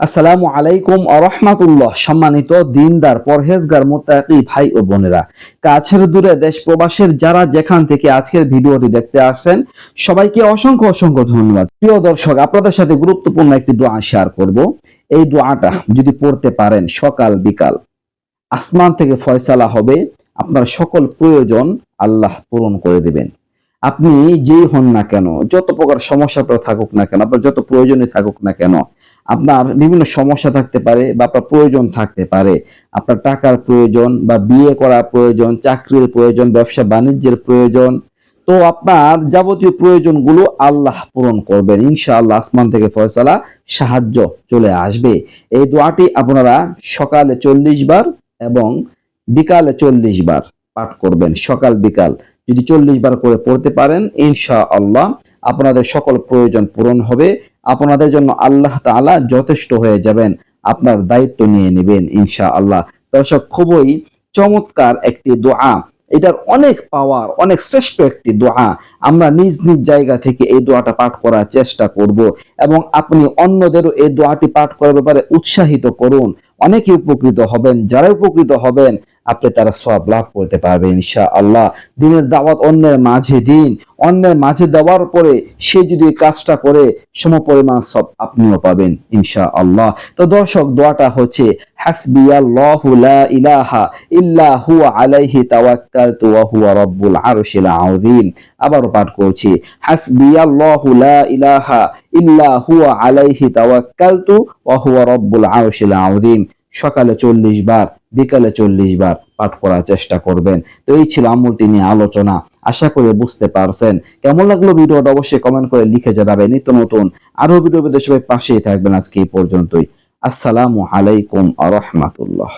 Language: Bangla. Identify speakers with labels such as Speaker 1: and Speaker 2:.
Speaker 1: আসসালামু আলাইকুম আরহামাতুল্লাহ সম্মানিত দিনদার, পরহেজগার, মোত্তাকি ভাই ও বোনেরা, কাছের দূরে দেশ প্রবাসের যারা যেখান থেকে আজকের ভিডিওটি দেখতে আসছেন, সবাইকে অসংখ্য অসংখ্য ধন্যবাদ। প্রিয় দর্শক, আপনাদের সাথে গুরুত্বপূর্ণ একটি দোয়া শেয়ার করব। এই দোয়াটা যদি পড়তে পারেন সকাল বিকাল, আসমান থেকে ফয়সালা হবে, আপনার সকল প্রয়োজন আল্লাহ পূরণ করে দেবেন। আপনি যেই হন না কেন, যত প্রকার সমস্যা থাকুক না কেন, আপনার যত প্রয়োজনই থাকুক না কেন আপনার বিভিন্ন সমস্যা থাকতে পারে বা আপনার প্রয়োজন থাকতে পারে। আপনার টাকার প্রয়োজন বা বিয়ে করার প্রয়োজন, চাকরির প্রয়োজন, ব্যবসা বাণিজ্যের প্রয়োজন। তো আপনার যাবতীয় প্রয়োজনগুলো আল্লাহ পূরণ করবেন। ইনশাআল্লাহ আসমান থেকে ফয়সালা, সাহায্য চলে আসবে। এই দোয়াটি আপনারা সকালে চল্লিশ বার এবং বিকালে চল্লিশ বার পাঠ করবেন। সকাল, বিকাল যদি চল্লিশ বার করে পড়তে পারেন ইনশা আল্লাহ আপনাদের সকল প্রয়োজন পূরণ হবে। আপনাদের জন্য আল্লাহ তাআলা যথেষ্ট হয়ে যাবেন। আপনার দায়িত্ব নিয়ে নেবেন ইনশা আল্লাহ দর্শক, খুবই চমৎকার একটি দোয়া। এটার অনেক পাওয়ার, অনেক শ্রেষ্ঠ একটি দোয়া। আমরা নিজ নিজ জায়গা থেকে এই দোয়াটা পাঠ করার চেষ্টা করব এবং আপনি অন্যদেরও এই দোয়াটি পাঠ করার ব্যাপারে উৎসাহিত করুন। অনেকে উপকৃত হবেন, যারা উপকৃত হবেন আপনি তারা সব লাভ করতে পারবেন ইনশা আল্লাহ দিনের দাওয়াত অন্যের মাঝে দিন, অন্যের মাঝে দেওয়ার পরে সে যদি কাজটা করে, সমপরিমাণ সব আপনিও পাবেন ইনশা আল্লাহ তো দর্শক, দোয়াটা হচ্ছে লা ইলাহা আবারও পাঠ করছি লা ইলাহা আলাইহি তাওয়াক্কালতু ওয়া হুয়া রাব্বুল আরশিল আযীম। সকালে চল্লিশ বার, বিকালে চল্লিশ বার পাঠ করার চেষ্টা করবেন। তো এই ছিল আমলটি নিয়ে আলোচনা। আশা করে বুঝতে পারছেন। কেমন লাগল ভিডিওটা অবশ্যই কমেন্ট করে লিখে জানাবেন। নিত্য নতুন আরও ভিডিও সবাই পাশেই থাকবেন আজকে এই পর্যন্তই। আসসালামু আলাইকুম আ রহমাতুল্লাহ।